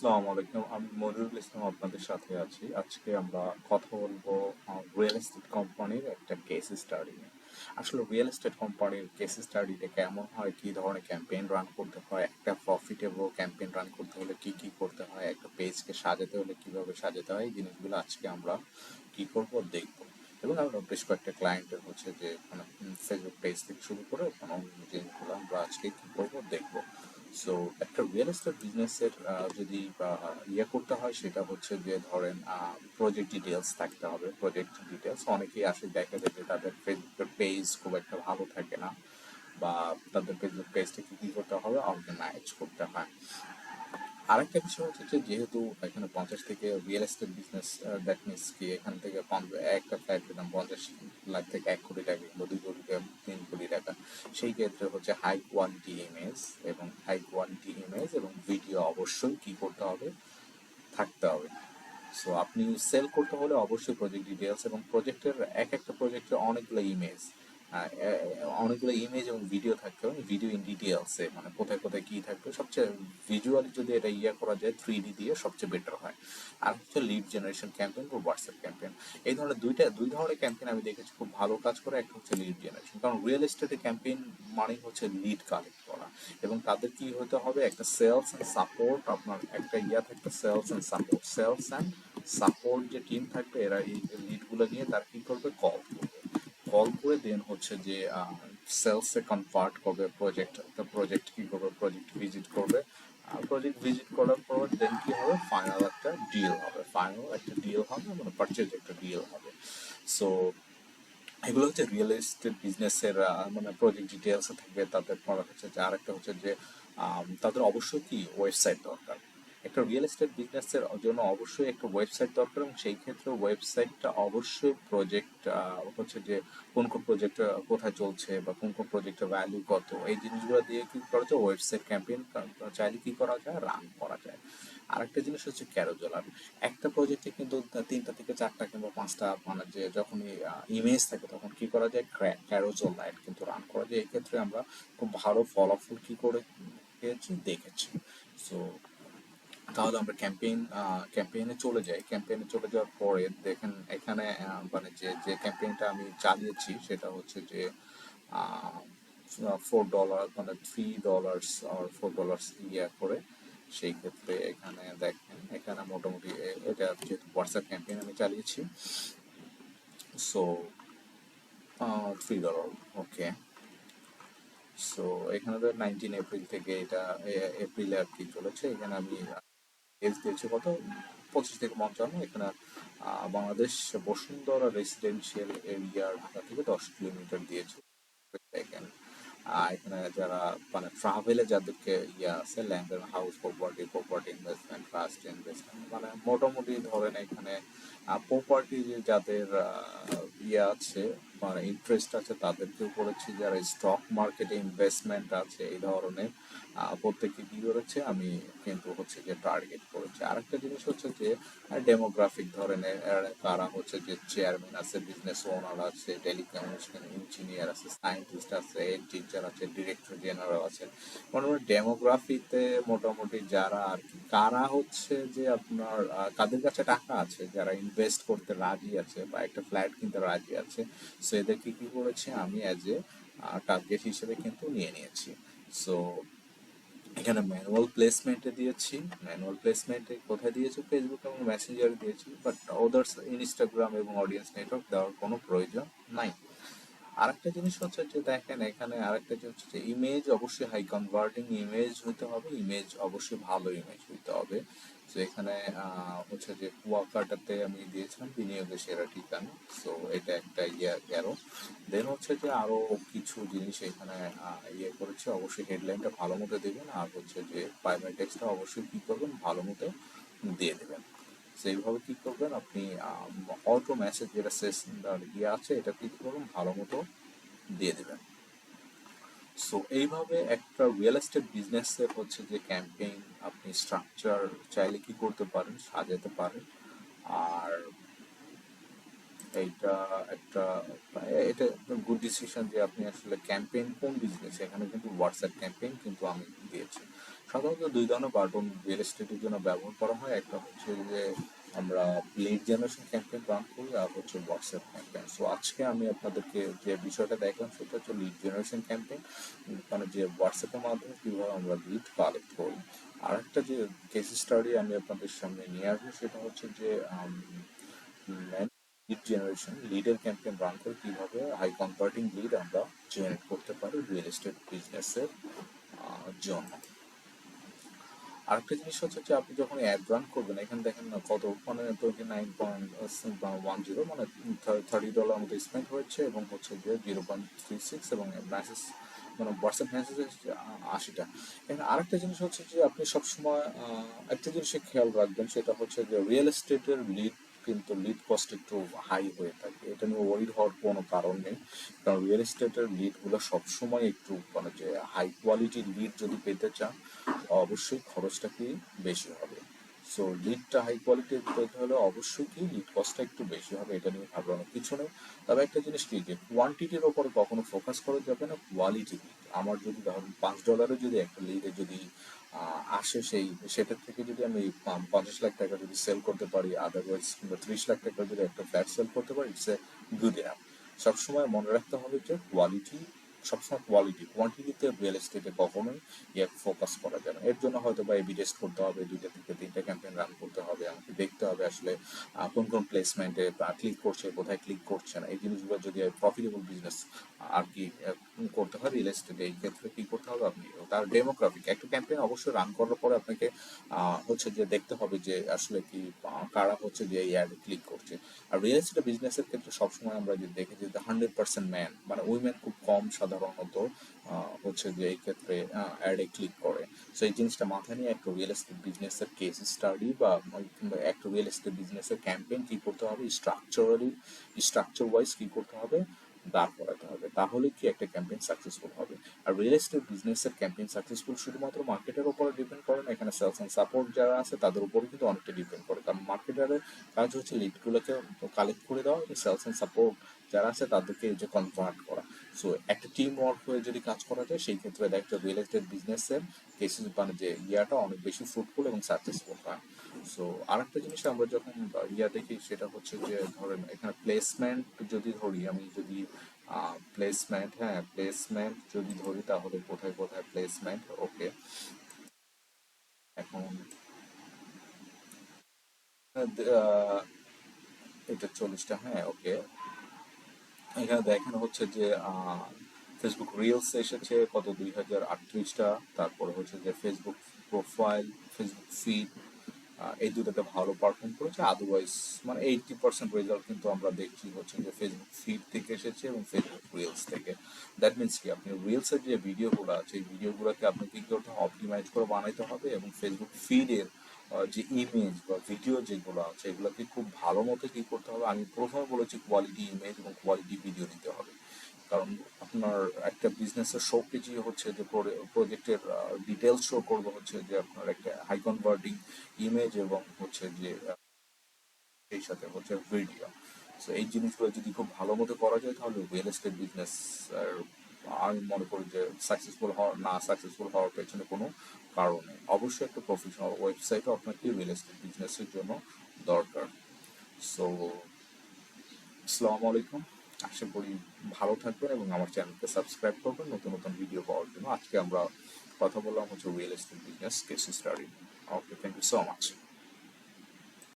আসসালামু আলাইকুম, আমি মনিরুল ইসলাম আপনাদের সাথে আছি। আজকে আমরা কথা বলব রিয়েল এস্টেট কোম্পানির একটা কেস স্টাডি আসলে রিয়েল এস্টেট কোম্পানির কেস স্টাডিটা কেমন হয়, কি ধরনের ক্যাম্পেইন রান করতে হয়, একটা প্রফিটেবল ক্যাম্পেইন রান করতে হলে কি কি করতে হয়, একটা পেজকে সাজাতে হলে কীভাবে সাজাতে হয়, এই জিনিসগুলো আজকে আমরা কি করব দেখব। এবং আমরা বেশ কয়েকটা ক্লায়েন্টের হচ্ছে যে মানে ফেসবুক পেজ থেকে শুরু করে, কোনো জিনিসগুলো আমরা আজকে কি করব দেখব। সো একটা রিয়েল এস্টেট বিজনেসের যদি ইয়ে করতে হয়, সেটা হচ্ছে যে, ধরেন প্রজেক্ট ডিটেলস থাকতে হবে প্রজেক্ট ডিটেলস অনেকেই আসে, দেখা যায় যে, তাদের ফেসবুকের পেজ খুব একটা ভালো থাকে না, বা তাদের ফেসবুক পেজটাকে কী করতে হবে অর্গানাইজ করতে হয়। আরেকটা বিষয় হচ্ছে যে, যেহেতু এখানে পঞ্চাশ থেকে real estate business that means কি, এখান থেকে একটা ফ্ল্যাটের দাম পঞ্চাশ লাখ থেকে এক কোটি টাকা কিংবা দুই কোটি তিন কোটি সেই ক্ষেত্রে হচ্ছে হাই কোয়ালিটি ইমেজ এবং হাই কোয়ালিটি ইমেজ এবং ভিডিও অবশ্যই কি করতে হবে, থাকতে হবে। সো আপনি সেল করতে হলে অবশ্যই প্রজেক্ট ডিটেলস এবং প্রজেক্টের এক একটা প্রজেক্টের অনেকগুলো ইমেজ অনেকগুলো ইমেজ এবং ভিডিও থাকতে ভিডিও ইন ডিটেলসে মানে কোথায় কোথায় কি থাকবে, সবচেয়ে ভিজুয়ালি যদি এটা ইয়ে করা যায় থ্রি ডি দিয়ে সবচেয়ে বেটার হয়। আর হচ্ছে লিড জেনারেশন ক্যাম্পেন বা হোয়াটসঅ্যাপ ক্যাম্পেন এই ধরনের দুইটা, দুই ধরনের ক্যাম্পেন আমি দেখেছি, খুব ভালো কাজ করে। একটা হচ্ছে লিড জেনারেশন কারণ রিয়েল এস্টেটে ক্যাম্পেন মানে হচ্ছে লিড কালেক্ট করা। এবং তাদের কি হতে হবে? একটা সেলস অ্যান্ড সাপোর্ট আপনার একটা ইয়া থাকবে sales and support sales and support যে টিম থাকবে, এরা এই লিডগুলো নিয়ে তার কি করবে? কল কল করে দেন হচ্ছে যে সেলসে কনভার্ট করবে প্রজেক্ট একটা প্রজেক্ট কি করবে প্রজেক্ট ভিজিট করবে। প্রজেক্ট ভিজিট করার পর দেন কি হবে? ফাইনাল একটা ডিল হবে। ফাইনাল একটা ডিল হবে মানে পারচেজ একটা ডিল হবে। সো এগুলো হচ্ছে রিয়েল এস্টেট বিজনেসের মানে প্রজেক্ট ডিটেলস থাকবে। তাদের পর হচ্ছে যে আরেকটা হচ্ছে যে তাদের অবশ্যই কি ওয়েবসাইট দরকার। একটা রিয়েল এস্টেট বিজনেসের জন্য অবশ্যই একটা ওয়েবসাইট দরকার এবং সেই ক্ষেত্রে ওয়েবসাইটটা অবশ্যই প্রজেক্ট হচ্ছে যে কোন কোন প্রজেক্ট কোথায় চলছে বা কোন কোন প্রজেক্টের ভ্যালু কত। এই জিনিসগুলো দিয়ে কি করা যায়? ওয়েবসাইট ক্যাম্পেইন চাইলে কি করা যায়? রান করা যায়। আরেকটা জিনিস হচ্ছে ক্যারোজোলার একটা প্রজেক্টে কিন্তু তিনটা থেকে চারটা কিংবা পাঁচটা মানে যে যখনই ইমেজ থাকে তখন কি করা যায়? ক্যারোজোল লাইট কিন্তু রান করা যায়। এক্ষেত্রে আমরা খুব ভালো ফলাফল কি করে দেখেছি। সো তাহলে আমরা ক্যাম্পেইন ক্যাম্পেইনে চলে যাই। ক্যাম্পেইনে চলে যাওয়ার পরে দেখেন এখানে মানে যে যে ক্যাম্পেইনটা আমি চালিয়েছি সেটা হচ্ছে যে ফোর ডলার মানে থ্রি ডলার্স আর ফোর ডলার্স ইয়ে করে সেই ক্ষেত্রে এখানে দেখেন, এখানে মোটামুটি এটা যেহেতু হোয়াটসঅ্যাপ ক্যাম্পেইন আমি চালিয়েছি। So three dollar okay so এখানে তো নাইনটিন এপ্রিল থেকে এটা এপ্রিলে আর কি চলেছে। এখানে আমি এজ দিয়েছে কত? পঁচিশ থেকে পঞ্চান্ন, এখানে বাংলাদেশ বসুন্ধরা রেসিডেন্সিয়াল এরিয়ার ঢাকা থেকে দশ কিলোমিটার দিয়েছে? এখানে যারা মানে ট্রাভেলে যাদেরকে ইয়ে আছে land house property property investment trust investment মানে মোটামুটি ধরেন এখানে প্রপার্টি যাদের ইয়ে আছে মানে ইন্টারেস্ট আছে তাদেরকেও করেছি, যারা স্টক মার্কেটে ইনভেস্টমেন্ট আছে এই ধরনের প্রত্যেকে কি করেছে, আমি কিন্তু হচ্ছে যে টার্গেট করেছি। আরেকটা জিনিস হচ্ছে যে ডেমোগ্রাফিক ধরনের কারা হচ্ছে যে চেয়ারম্যান আছে বিজনেস ওনার আছে টেলিকমিউনিকেশন ইঞ্জিনিয়ার আছে সায়েন্টিস্ট আছে টিচার আছে ডিরেক্টর জেনারেল আছে। মোটামুটি ডেমোগ্রাফিতে মোটামুটি যারা আর কি, কারা হচ্ছে যে আপনার কাদের কাছে টাকা আছে? যারা ইনভেস্ট করতে রাজি আছে বা একটা ফ্ল্যাট কিনতে রাজি আছে সো এদেরকে কি করেছে আমি অ্যাজ এ টার্গেট হিসেবে কিন্তু নিয়ে নিয়েছি। সো এখানে ম্যানুয়াল প্লেসমেন্টে দিয়েছি। ম্যানুয়াল প্লেসমেন্টে কোথায় দিয়েছি? ফেসবুক এবং মেসেঞ্জারে দিয়েছি। বাট আদার্স ইনস্টাগ্রাম এবং অডিয়েন্স নেটওয়ার্ক দেওয়ার কোনো প্রয়োজন নাই। আরেকটা জিনিস হচ্ছে যে দেখেন, এখানে আরেকটা জিনিস হচ্ছে যে ইমেজ অবশ্যই হাই কনভার্টিং ইমেজ হতে হবে ইমেজ অবশ্যই ভালো ইমেজ হতে হবে। তো এখানে হচ্ছে যে কুয়াকাটাতে আমি দিয়েছিলাম বিনিয়োগের সেরা ঠিকানা। সো এটা একটা ইয়ে গেল। দেন হচ্ছে যে আরও কিছু জিনিস এখানে ইয়ে করেছে। অবশ্যই হেডলাইনটা ভালো মতো দেবেন আর হচ্ছে যে টেক্সটটা অবশ্যই কী করবেন, ভালো মতো দিয়ে দেবেন। সেইভাবে কি করবেন? আপনি অটো মেসেজ যেটা শেষ ইয়ে আছে, এটা কি করবেন ভালো মতো দিয়ে দেবেন। সো এইভাবে একটা রিয়েল এস্টেট বিজনেসের হচ্ছে যে ক্যাম্পেইন আপনি স্ট্রাকচার চাইলে কি করতে পারেন, সাজাতে পারেন। আর এইটা একটা, এটা গুড ডিসিশন যে আপনি আসলে ক্যাম্পেইন কোন বিজনেস এখানে কিন্তু হোয়াটসঅ্যাপ ক্যাম্পেইন কিন্তু আমি দিয়েছি। সাধারণত দুই ধরনের বাটন রিয়েল এস্টেটের জন্য ব্যবহার করা হয়। একটা হচ্ছে যে আমরা লিড জেনারেশন ক্যাম্পেইন রান করি আর হচ্ছে হোয়াটসঅ্যাপ ক্যাম্পেইন সো আজকে আমি আপনাদেরকে যে বিষয়টা দেখলাম সেটা হচ্ছে লিড জেনারেশন ক্যাম্পেইন মানে যে হোয়াটসঅ্যাপের মাধ্যমে কীভাবে আমরা লিড কালেক্ট করি। আর একটা যে কেস স্টাডি আমি আপনাদের সামনে নিয়ে আসব সেটা হচ্ছে যে লিড জেনারেশন লিডের ক্যাম্পেইন রান করে কীভাবে হাই কনভার্টিং লিড আমরা জেনারেট করতে পারি রিয়েল এস্টেট বিজনেসের জন্য। আরেকটা জিনিস হচ্ছে যে আপনি যখন অ্যাড রান করবেন, এখানে দেখেন না কত মানে twenty nine point one zero মানে থার্টি ডলার মতো স্পেন্ড হয়েছে এবং হচ্ছে যে জিরো পয়েন্ট থ্রি সিক্স এবং মেসেজ মানে হোয়াটসঅ্যাপ মেসেজ আশিটা। এখানে আরেকটা জিনিস হচ্ছে যে আপনি সবসময় একটা জিনিসে খেয়াল রাখবেন, সেটা হচ্ছে যে রিয়েল এস্টেটের লিড কিন্তু লিড কস্ট একটু হাই হয়ে থাকে। এটা নিয়ে ওয়ারিড হওয়ার কোনো কারণ নেই। কারণ রিয়েল এস্টেটের লিডগুলো সবসময় একটু মানে যে হাই কোয়ালিটির লিড যদি পেতে চান অবশ্যই খরচটা কি বেশি হবে? সো লিডটা হাই কোয়ালিটির পেতে হলে অবশ্যই কি লিড কস্টটা একটু বেশি হবে এটা নিয়ে ভাবলাম কিছু নেই। তবে একটা জিনিস কি যে কোয়ান্টিটির ওপরে কখনো ফোকাস করা যাবে না কোয়ালিটি আমার যদি ধরুন পাঁচ ডলারে যদি একটা লিডে যদি আসে সেই, সেটার থেকে যদি আমি পঞ্চাশ লাখ টাকা যদি সেল করতে পারি আদারওয়াইজ কিংবা ত্রিশ লাখ টাকা যদি একটা ফ্ল্যাট সেল করতে পারি ইটস এ গুড অ্যাপ সবসময় মনে রাখতে হবে যে কোয়ালিটি সবসময় কোয়ালিটি কোয়ান্টিটিতে রিয়েল এস্টেটে কখনোই ইয়ে ফোকাস করা যাবে না। এর জন্য হয়তো বা এবি টেস্ট করতে হবে, দুইটা থেকে তিনটা ক্যাম্পেইন রান করতে হবে, আমাকে দেখতে হবে আসলে কোন কোন প্লেসমেন্টে ক্লিক করছে, কোথায় ক্লিক করছে না। এই জিনিসগুলো যদি প্রফিটেবল বিজনেস আর কি করতে হয় রিয়েল এস্টেটে এই ক্ষেত্রে কি করতে হবে আপনি? তার ডেমোগ্রাফিক একটা ক্যাম্পেইন অবশ্যই রান করার পরে আপনাকে হচ্ছে যে দেখতে হবে যে আসলে কি কারা হচ্ছে যে এই অ্যাডে ক্লিক করছে। আর রিয়েল এস্টেট বিজনেসের ক্ষেত্রে সবসময় আমরা যে দেখেছি যে হান্ড্রেড পার্সেন্ট ম্যান মানে উইমেন খুব কম সাধারণত হচ্ছে যে এই ক্ষেত্রে অ্যাডে ক্লিক করে। সো এই জিনিসটা মাথায় নিয়ে একটা রিয়েল এস্টেট বিজনেসের কেস স্টাডি বা একটা রিয়েল এস্টেট বিজনেসের ক্যাম্পেইন কি করতে হবে? স্ট্রাকচারালি স্ট্রাকচার ওয়াইজ কি করতে হবে? দাঁড় করাতে হবে। তাহলে কি একটা ক্যাম্পেইন সাকসেসফুল হবে? আর রিয়েল এস্টেট বিজনেসের ক্যাম্পেইন সাকসেসফুল শুধুমাত্র মার্কেটের উপরে ডিপেন্ড করে না, এখানে সেলস অ্যান্ড সাপোর্ট যারা আছে, তাদের উপরে কিন্তু অনেকটা ডিপেন্ড করে। কারণ মার্কেটারের কাজ হচ্ছে লিডগুলোকে কালেক্ট করে দেওয়া সেলস অ্যান্ড সাপোর্ট যারা আছে, তাদেরকে যে কনভার্ট করা। সো একটা টিম ওয়ার্ক হয়ে যদি কাজ করা যায়, সেই ক্ষেত্রে একটা রিয়েল এস্টেট বিজনেসের কেসেস মানে যে ইয়াটা অনেক বেশি ফ্রুটফুল এবং সাকসেসফুল হয়। সো আরেকটা জিনিস আমরা যখন ইয়া দেখি, সেটা হচ্ছে যে, ধরেন এখানে প্লেসমেন্ট যদি ধরি, আমি যদি প্লেসমেন্ট হ্যাঁ প্লেসমেন্ট যদি ধরি, তাহলে কোথায় কোথায় প্লেসমেন্ট ওকে এখন এটা চল্লিশটা হ্যাঁ ওকে এখানে দেখানো হচ্ছে যে ফেসবুক রিলস এসেছে কত দুই হাজার আটত্রিশটা, তারপরে হচ্ছে যে ফেসবুক প্রোফাইল ফেসবুক ফিড এই দুটাতে ভালো পারফর্ম করেছে। আদারওয়াইজ মানে এইটটি পার্সেন্ট রেজাল্ট কিন্তু আমরা দেখছি হচ্ছে যে ফেসবুক ফিড থেকে এসেছে এবং ফেসবুক রিলস থেকে। দ্যাট মিনস কি, আপনি রিলসের যে ভিডিওগুলো আছে, এই ভিডিওগুলোকে আপনি কি করতে হবে? অপটিমাইজ করে বানাইতে হবে এবং ফেসবুক ফিডের যে ইমেজ বা ভিডিও যেগুলো আছে, এগুলোকে খুব ভালো মতো কি করতে হবে? আমি প্রথমে বলেছি কোয়ালিটি ইমেজ এবং কোয়ালিটি ভিডিও দিতে হবে। কারণ আপনার একটা বিজনেসের শো পেজি হচ্ছে যে প্রজেক্টের ডিটেলস শো করবে হচ্ছে যে আপনার একটা হাই কনভার্টিং ইমেজ এবং হচ্ছে যে সেই সাথে হচ্ছে ভিডিও সো এই জিনিসগুলো যদি খুব ভালো মতো করা যায়, তাহলে রিয়েল এস্টেট বিজনেস আমি মনে করি যে সাকসেসফুল হওয়ার না সাকসেসফুল হওয়ার পেছনে কোনো কারণ। অবশ্যই একটা প্রফেশনাল ওয়েবসাইটও আপনাকে রিয়েল এস্টেট বিজনেসের জন্য দরকার। সো আসসালামু আলাইকুম আশা করি ভালো থাকবেন এবং আমার চ্যানেলকে সাবস্ক্রাইব করবেন। নতুন নতুন ভিডিও পাওয়ার জন্য আজকে আমরা কথা বললাম হচ্ছে real estate business case study okay thank you so much